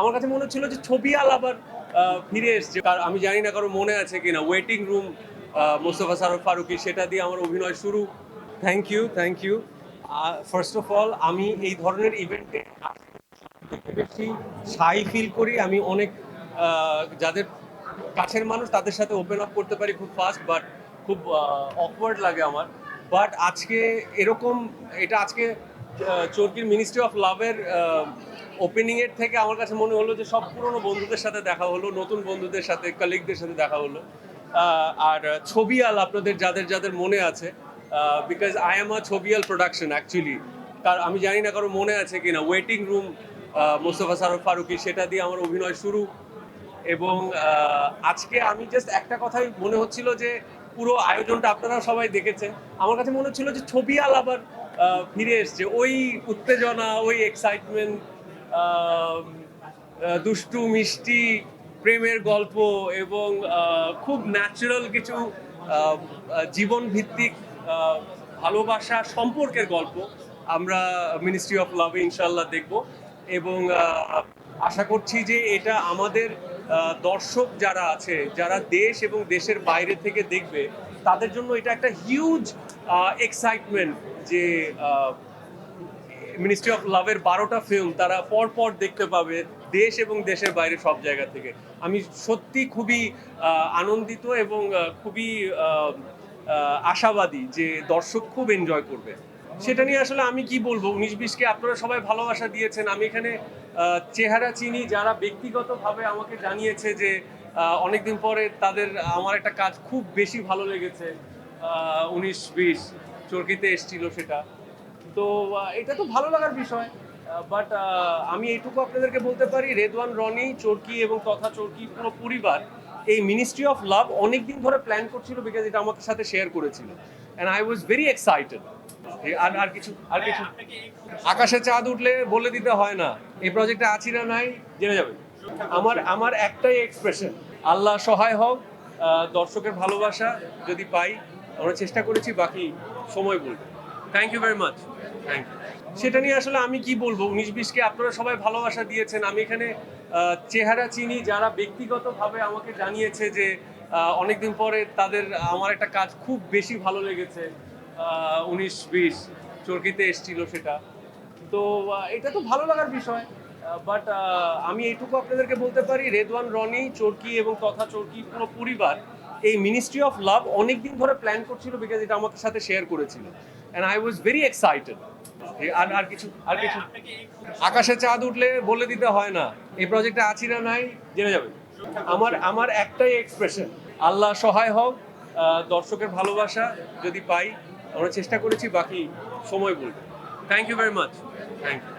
আমার কাছে মনে হচ্ছিল যে ছবি আবার ফিরে এসছে। আমি জানি না কারও মনে আছে কিনা। ওয়েটিং রুম মোস্তফা সারফ ফারুকি, সেটা দিয়ে আমার অভিনয় শুরু। Thank you thank you first of all আমি এই ধরনের ইভেন্টে বেশি সাই ফিল করি। আমি অনেক যাদের কাছের মানুষ তাদের সাথে ওপেন আপ করতে পারি খুব ফাস্ট বাট খুব অকওয়ার্ড লাগে আমার। বাট আজকে এরকম, এটা আজকে চরকির মিনিস্ট্রি অফ লাভের ওপেনিং এর থেকে আমার কাছে মনে হলো যে সব পুরনো বন্ধুদের সাথে দেখা হলো, নতুন বন্ধুদের সাথে কালিগদের সাথে দেখা হলো। আর ছবি আল আপনাদের, যাদের যাদের মনে আছে because I am a Chhabial production actually কার আমি জানি না কারও মনে আছে কিনা। ওয়েটিং রুম মোস্তফা সারফ ফারুকি, সেটা দিয়ে আমার অভিনয় শুরু। এবং আজকে আমি জাস্ট একটা কথাই মনে হচ্ছিল যে পুরো আয়োজনটা আপনারা সবাই দেখেছেন। আমার কাছে মনে হচ্ছিল যে ছবি আল আবার ফিরে এসছে। ওই উত্তেজনা, ওই এক্সাইটমেন্ট দুষ্টু, মিষ্টি, প্রেমের গল্প এবং খুব ন্যাচারাল কিছু জীবন ভিত্তিক ভালোবাসা সম্পর্কের গল্প আমরা মিনিস্ট্রি অফ লাভে ইনশাল্লাহ দেখব এবং আশা করছি যে এটা আমাদের দর্শক যারা আছে, যারা দেশ এবং দেশের বাইরে থেকে দেখবে, তাদের জন্য এটা একটা হিউজ এক্সাইটমেন্ট যে মিনিস্ট্রি অফ লাভের বারোটা ফিল্ম তারা পর পর দেখতে পাবে দেশ এবং দেশের বাইরে সব জায়গা থেকে। আমি সত্যি খুবই আনন্দিত এবং খুবই আশাবাদী যে দর্শক খুব এনজয় করবে। সেটা নিয়ে আসলে আমি কি বলব? উনিশ বিশকে আপনারা সবাই ভালোবাসা দিয়েছেন। আমি এখানে চেহারা চিনি, যারা ব্যক্তিগতভাবে আমাকে জানিয়েছে যে অনেকদিন পরে তাদের, আমার একটা কাজ খুব বেশি ভালো লেগেছে উনিশ বিশ চরকিতে এসছিল সেটা। তো এটা তো ভালো লাগার বিষয় বাট আমি এইটুকু আপনাদেরকে বলতে পারি, রেদওয়ান, রনি, চরকি এবং তথা চরকি পুরো পরিবার এই মিনিস্ট্রি অফ লাভ অনেকদিন ধরে প্ল্যান করছিল বিকজ এটা আমার সাথে শেয়ার করেছিল। And I was very excited আর আর কিছু আর কিছু। আকাশে চাঁদ উঠলে বলে দিতে হয় না, এই প্রজেক্টে আছি না নাই, জেনে যাবে। আমার আমার একটাই এক্সপ্রেশন আল্লাহ সহায় হোক দর্শকের ভালোবাসা যদি পাই, আমরা চেষ্টা করেছি, বাকি সময় বলব। Thank you very much thank you সেটা নিয়ে আসলে আমি কি বলব, উনিশ বিশকে আপনারা সবাই ভালোবাসা দিয়েছেন। আমি এখানে চেহারা চিনি, যারা ব্যক্তিগতভাবে আমাকে জানিয়েছে যে অনেকদিন পরে তাদের, আমার একটা কাজ খুব বেশি ভালো লেগেছে। উনিশ বিশ চরকিতে এসছিল সেটা। তো এটা তো ভালো লাগার বিষয় বাট আমি এইটুকু আপনাদেরকে বলতে পারি, রেদওয়ান, রনি, চরকি এবং তথা চরকি পুরো পরিবার এই মিনিস্ট্রি অফ লাভ অনেক দিন ধরে প্ল্যান করছিল বিকজ এটা আমাকে সাথে শেয়ার করেছিল। And I was very excited আর আর কিছু আর কিছু, আকাশে চাঁদ উঠলে বলে দিতে হয় না, এই প্রজেক্টে আছি না নাই, জেনে যাবে আমার আমার একটাই এক্সপ্রেশন আল্লাহ সহায় হোক দর্শকের ভালোবাসা যদি পাই আমরা চেষ্টা করেছি বাকি সময় বলব। Thank you very much thank you